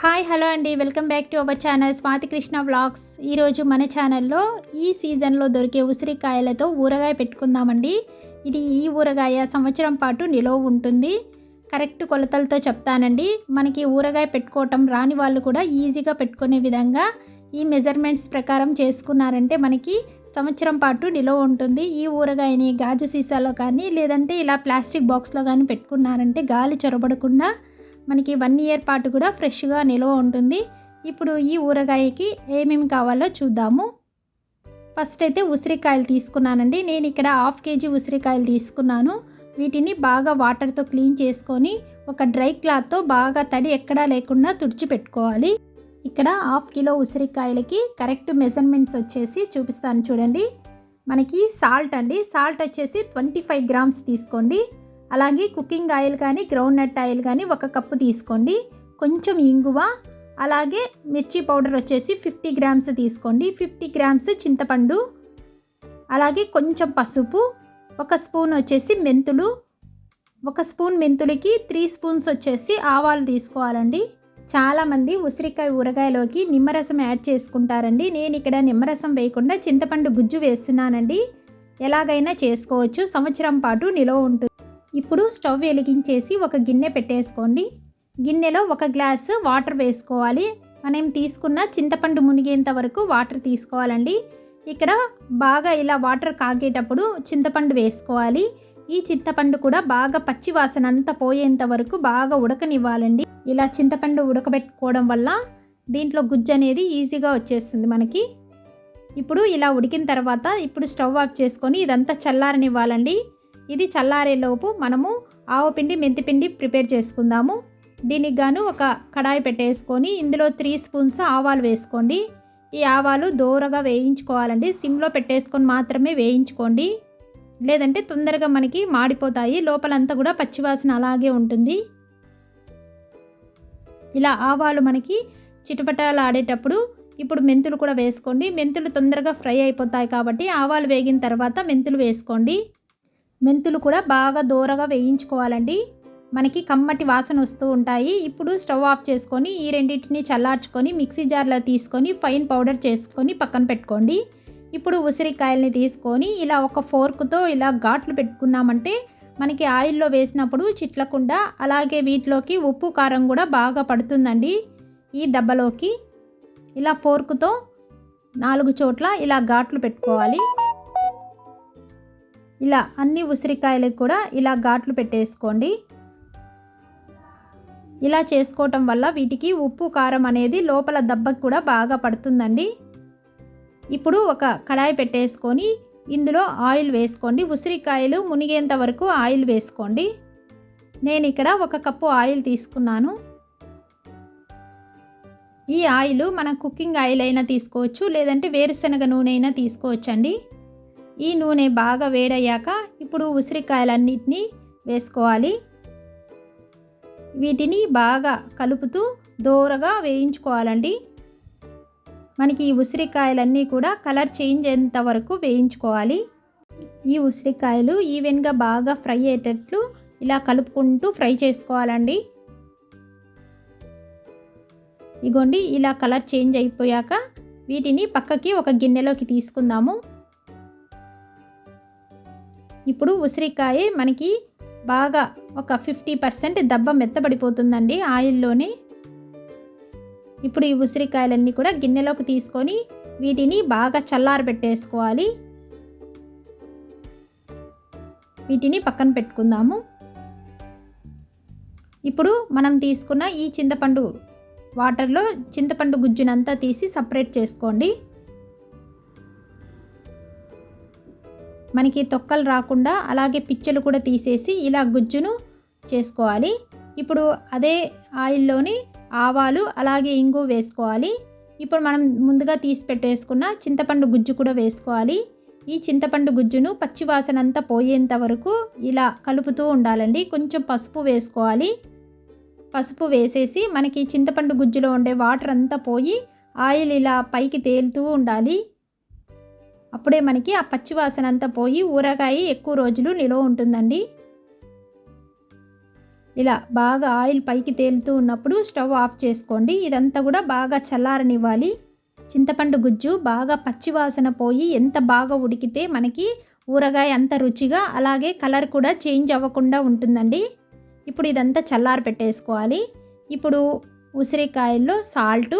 Hi hello అండి. Welcome back to our channel Swathi Krishna vlogs. ఈరోజు మన ఛానల్లో ఈ సీజన్లో దొరికే ఉసిరికాయలతో ఊరగాయ పెట్టుకుందామండి. ఇది ఈ ఊరగాయ సంవత్సరం పాటు నిలవ ఉంటుంది. కరెక్ట్ కొలతలతో చెప్తానండి. మనకి ఊరగాయ పెట్టుకోవటం రాని వాళ్ళు కూడా ఈజీగా పెట్టుకునే విధంగా ఈ మెజర్మెంట్స్ ప్రకారం చేసుకున్నారంటే మనకి సంవత్సరం పాటు నిలవ ఉంటుంది. ఈ ఊరగాయని గాజు సీసాలో కానీ లేదంటే ఇలా ప్లాస్టిక్ బాక్స్లో కానీ పెట్టుకున్నారంటే గాలి చొరబడకుండా మనకి వన్ ఇయర్ పాటు కూడా ఫ్రెష్గా నిల్వ ఉంటుంది. ఇప్పుడు ఈ ఊరగాయకి ఏమేమి కావాలో చూద్దాము. ఫస్ట్ అయితే ఉసిరికాయలు తీసుకున్నానండి. నేను ఇక్కడ హాఫ్ కేజీ ఉసిరికాయలు తీసుకున్నాను. వీటిని బాగా వాటర్తో క్లీన్ చేసుకొని ఒక డ్రై క్లాత్తో బాగా తడి ఎక్కడా లేకుండా తుడిచిపెట్టుకోవాలి ఇక్కడ హాఫ్ కిలో ఉసిరికాయలకి కరెక్ట్ మెజర్మెంట్స్ వచ్చేసి చూపిస్తాను చూడండి. మనకి సాల్ట్ అండి. సాల్ట్ వచ్చేసి ట్వంటీ ఫైవ్ గ్రామ్స్ తీసుకోండి. అలాగే కుకింగ్ ఆయిల్ కానీ గ్రౌండ్నట్ ఆయిల్ కానీ ఒక కప్పు తీసుకోండి. కొంచెం ఇంగువ అలాగే మిర్చి పౌడర్ వచ్చేసి ఫిఫ్టీ గ్రామ్స్ తీసుకోండి. ఫిఫ్టీ గ్రామ్స్ చింతపండు అలాగే కొంచెం పసుపు ఒక స్పూన్ వచ్చేసి మెంతులు ఒక స్పూన్ మెంతులకి త్రీ స్పూన్స్ వచ్చేసి ఆవాలు తీసుకోవాలండి. చాలామంది ఉసిరికాయ ఊరగాయలోకి నిమ్మరసం యాడ్ చేసుకుంటారండి. నేను ఇక్కడ నిమ్మరసం వేయకుండా చింతపండు గుజ్జు వేస్తున్నానండి. ఎలాగైనా చేసుకోవచ్చు. సంవత్సరం పాటు నిలవ ఉంటుంది. ఇప్పుడు స్టవ్ వెలిగించేసి ఒక గిన్నె పెట్టేసుకోండి. గిన్నెలో ఒక గ్లాసు వాటర్ వేసుకోవాలి. మనం తీసుకున్న చింతపండు మునిగేంత వరకు వాటర్ తీసుకోవాలండి. ఇక్కడ బాగా ఇలా వాటర్ కాగేటప్పుడు చింతపండు వేసుకోవాలి. ఈ చింతపండు కూడా బాగా పచ్చి వాసన అంతా పోయేంత వరకు బాగా ఉడకనివ్వాలండి. ఇలా చింతపండు ఉడకబెట్టుకోవడం వల్ల దీంట్లో గుజ్జు అనేది ఈజీగా వచ్చేస్తుంది మనకి. ఇప్పుడు ఇలా ఉడికిన తర్వాత ఇప్పుడు స్టవ్ ఆఫ్ చేసుకొని ఇదంతా చల్లారనివ్వాలండి. ఇది చల్లారేలోపు మనము ఆవపిండి మెంతిపిండి ప్రిపేర్ చేసుకుందాము. దీనికి గాను ఒక కడాయి పెట్టేసుకొని ఇందులో త్రీ స్పూన్స్ ఆవాలు వేసుకోండి. ఈ ఆవాలు దోరగా వేయించుకోవాలండి. సిమ్లో పెట్టేసుకొని మాత్రమే వేయించుకోండి. లేదంటే తొందరగా మనకి మాడిపోతాయి. లోపలంతా కూడా పచ్చివాసన అలాగే ఉంటుంది. ఇలా ఆవాలు మనకి చిటపటాలు ఆడేటప్పుడు ఇప్పుడు మెంతులు కూడా వేసుకోండి. మెంతులు తొందరగా ఫ్రై అయిపోతాయి కాబట్టి ఆవాలు వేగిన తర్వాత మెంతులు వేసుకోండి. మెంతులు కూడా బాగా దూరగా వేయించుకోవాలండి. మనకి కమ్మటి వాసన వస్తూ ఉంటాయి. ఇప్పుడు స్టవ్ ఆఫ్ చేసుకొని ఈ రెండింటిని చల్లార్చుకొని మిక్సీ జార్లో తీసుకొని ఫైన్ పౌడర్ చేసుకొని పక్కన పెట్టుకోండి. ఇప్పుడు ఉసిరికాయల్ని తీసుకొని ఇలా ఒక ఫోర్క్తో ఇలా ఘాట్లు పెట్టుకున్నామంటే మనకి ఆయిల్లో వేసినప్పుడు చిట్లకుండా అలాగే వీటిలోకి ఉప్పు కారం కూడా బాగా పడుతుందండి. ఈ దెబ్బలోకి ఇలా ఫోర్క్తో నాలుగు చోట్ల ఇలా ఘాట్లు పెట్టుకోవాలి. ఇలా అన్ని ఉసిరికాయలకు కూడా ఇలా ఘాట్లు పెట్టేసుకోండి. ఇలా చేసుకోవటం వల్ల వీటికి ఉప్పు కారం అనేది లోపల దెబ్బకు కూడా బాగా పడుతుందండి. ఇప్పుడు ఒక కడాయి పెట్టేసుకొని ఇందులో ఆయిల్ వేసుకోండి. ఉసిరికాయలు మునిగేంత వరకు ఆయిల్ వేసుకోండి. నేను ఇక్కడ ఒక కప్పు ఆయిల్ తీసుకున్నాను. ఈ ఆయిల్ మన కుకింగ్ ఆయిల్ అయినా తీసుకోవచ్చు లేదంటే వేరుశనగ నూనె అయినా తీసుకోవచ్చండి. ఈ నూనె బాగా వేడయ్యాక ఇప్పుడు ఉసిరికాయలన్నిటినీ వేసుకోవాలి. వీటిని బాగా కలుపుతూ దోరగా వేయించుకోవాలండి. మనకి ఈ ఉసిరికాయలన్నీ కూడా కలర్ చేంజ్ అయ్యేంత వరకు వేయించుకోవాలి. ఈ ఉసిరికాయలు ఈవెన్గా బాగా ఫ్రై అయ్యేటట్లు ఇలా కలుపుకుంటూ ఫ్రై చేసుకోవాలండి. ఇగోండి ఇలా కలర్ చేంజ్ అయిపోయాక వీటిని పక్కకి ఒక గిన్నెలోకి తీసుకుందాము. ఇప్పుడు ఉసిరికాయ మనకి బాగా ఒక ఫిఫ్టీ పర్సెంట్ దెబ్బ మెత్తబడిపోతుందండి ఆయిల్లోనే. ఇప్పుడు ఈ ఉసిరికాయలన్నీ కూడా గిన్నెలోకి తీసుకొని వీటిని బాగా చల్లారబెట్టేసుకోవాలి వీటిని పక్కన పెట్టుకుందాము. ఇప్పుడు మనం తీసుకున్న ఈ చింతపండు వాటర్లో చింతపండు గుజ్జునంతా తీసి సపరేట్ చేసుకోండి. మనకి తొక్కలు రాకుండా అలాగే పిచ్చలు కూడా తీసేసి ఇలా గుజ్జును చేసుకోవాలి. ఇప్పుడు అదే ఆయిల్లోని ఆవాలు అలాగే ఇంగు వేసుకోవాలి. ఇప్పుడు మనం ముందుగా తీసి పెట్టేసుకున్న చింతపండు గుజ్జు కూడా వేసుకోవాలి. ఈ చింతపండు గుజ్జును పచ్చివాసన అంతా పోయేంత వరకు ఇలా కలుపుతూ ఉండాలండి. కొంచెం పసుపు వేసుకోవాలి. పసుపు వేసేసి మనకి చింతపండు గుజ్జులో ఉండే వాటర్ అంతా పోయి ఆయిల్ ఇలా పైకి తేలుతూ ఉండాలి. అప్పుడే మనకి ఆ పచ్చివాసన అంతా పోయి ఊరగాయ ఎక్కువ రోజులు నిలవ ఉంటుందండి. ఇలా బాగా ఆయిల్ పైకి తేలుతూ ఉన్నప్పుడు స్టవ్ ఆఫ్ చేసుకోండి. ఇదంతా కూడా బాగా చల్లారనివ్వాలి. చింతపండు గుజ్జు బాగా పచ్చివాసన పోయి ఎంత బాగా ఉడికితే మనకి ఊరగాయ అంత రుచిగా అలాగే కలర్ కూడా చేంజ్ అవ్వకుండా ఉంటుందండి. ఇప్పుడు ఇదంతా చల్లారి పెట్టేసుకోవాలి ఇప్పుడు ఉసిరికాయల్లో సాల్టు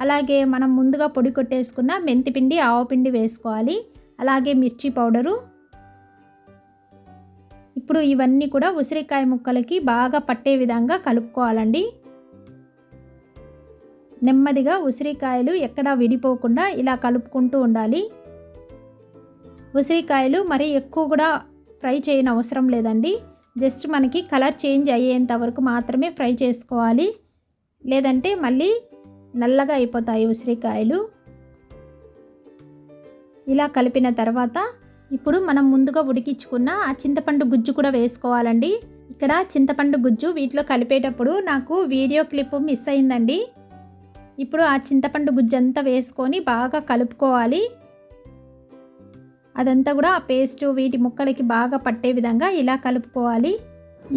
అలాగే మనం ముందుగా పొడి కొట్టేసుకున్న మెంతిపిండి ఆవపిండి వేసుకోవాలి. అలాగే మిర్చి పౌడరు. ఇప్పుడు ఇవన్నీ కూడా ఉసిరికాయ ముక్కలకి బాగా పట్టే విధంగా కలుపుకోవాలండి. నెమ్మదిగా ఉసిరికాయలు ఎక్కడా విడిపోకుండా ఇలా కలుపుకుంటూ ఉండాలి. ఉసిరికాయలు మరీ ఎక్కువ కూడా ఫ్రై చేయని అవసరం లేదండి. జస్ట్ మనకి కలర్ చేంజ్ అయ్యేంత వరకు మాత్రమే ఫ్రై చేసుకోవాలి. లేదంటే మళ్ళీ నల్లగా అయిపోతాయి ఉసిరికాయలు. ఇలా కలిపిన తర్వాత ఇప్పుడు మనం ముందుగా ఉడికించుకున్న ఆ చింతపండు గుజ్జు కూడా వేసుకోవాలండి. ఇక్కడ చింతపండు గుజ్జు వీటిలో కలిపేటప్పుడు నాకు వీడియో క్లిప్ మిస్ అయిందండి. ఇప్పుడు ఆ చింతపండు గుజ్జు అంతా వేసుకొని బాగా కలుపుకోవాలి. అదంతా కూడా ఆ పేస్ట్ వీటి ముక్కలకి బాగా పట్టే విధంగా ఇలా కలుపుకోవాలి.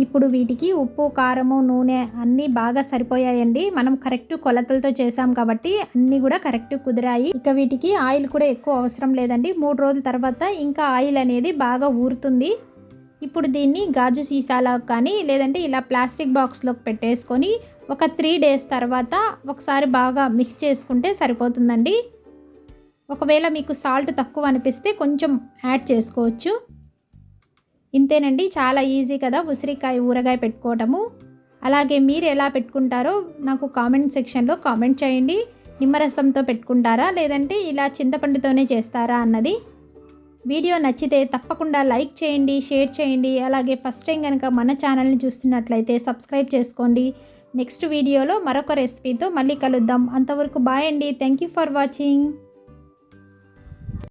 ఇప్పుడు వీటికి ఉప్పు కారము నూనె అన్నీ బాగా సరిపోయాయండి. మనం కరెక్ట్ కొలతలతో చేసాం కాబట్టి అన్నీ కూడా కరెక్ట్ కుదిరాయి. ఇక వీటికి ఆయిల్ కూడా ఎక్కువ అవసరం లేదండి. మూడు రోజుల తర్వాత ఇంకా ఆయిల్ అనేది బాగా ఊరుతుంది. ఇప్పుడు దీన్ని గాజు సీసాలో కానీ లేదంటే ఇలా ప్లాస్టిక్ బాక్స్లోకి పెట్టేసుకొని ఒక త్రీ డేస్ తర్వాత ఒకసారి బాగా మిక్స్ చేసుకుంటే సరిపోతుందండి. ఒకవేళ మీకు సాల్ట్ తక్కువ అనిపిస్తే కొంచెం యాడ్ చేసుకోవచ్చు. ఇంతేనండి చాలా ఈజీ కదా ఉసిరికాయ ఊరగాయ పెట్టుకోవటము. అలాగే మీరు ఎలా పెట్టుకుంటారో నాకు కామెంట్ సెక్షన్లో కామెంట్ చేయండి. నిమ్మరసంతో పెట్టుకుంటారా లేదంటే ఇలా చింతపండుతోనే చేస్తారా అన్నది. వీడియో నచ్చితే తప్పకుండా లైక్ చేయండి షేర్ చేయండి. అలాగే ఫస్ట్ టైం కనుక మన ఛానల్ని చూస్తున్నట్లయితే సబ్స్క్రైబ్ చేసుకోండి. నెక్స్ట్ వీడియోలో మరొక రెసిపీతో మళ్ళీ కలుద్దాం. అంతవరకు బాయ్ అండి. Thank you for watching.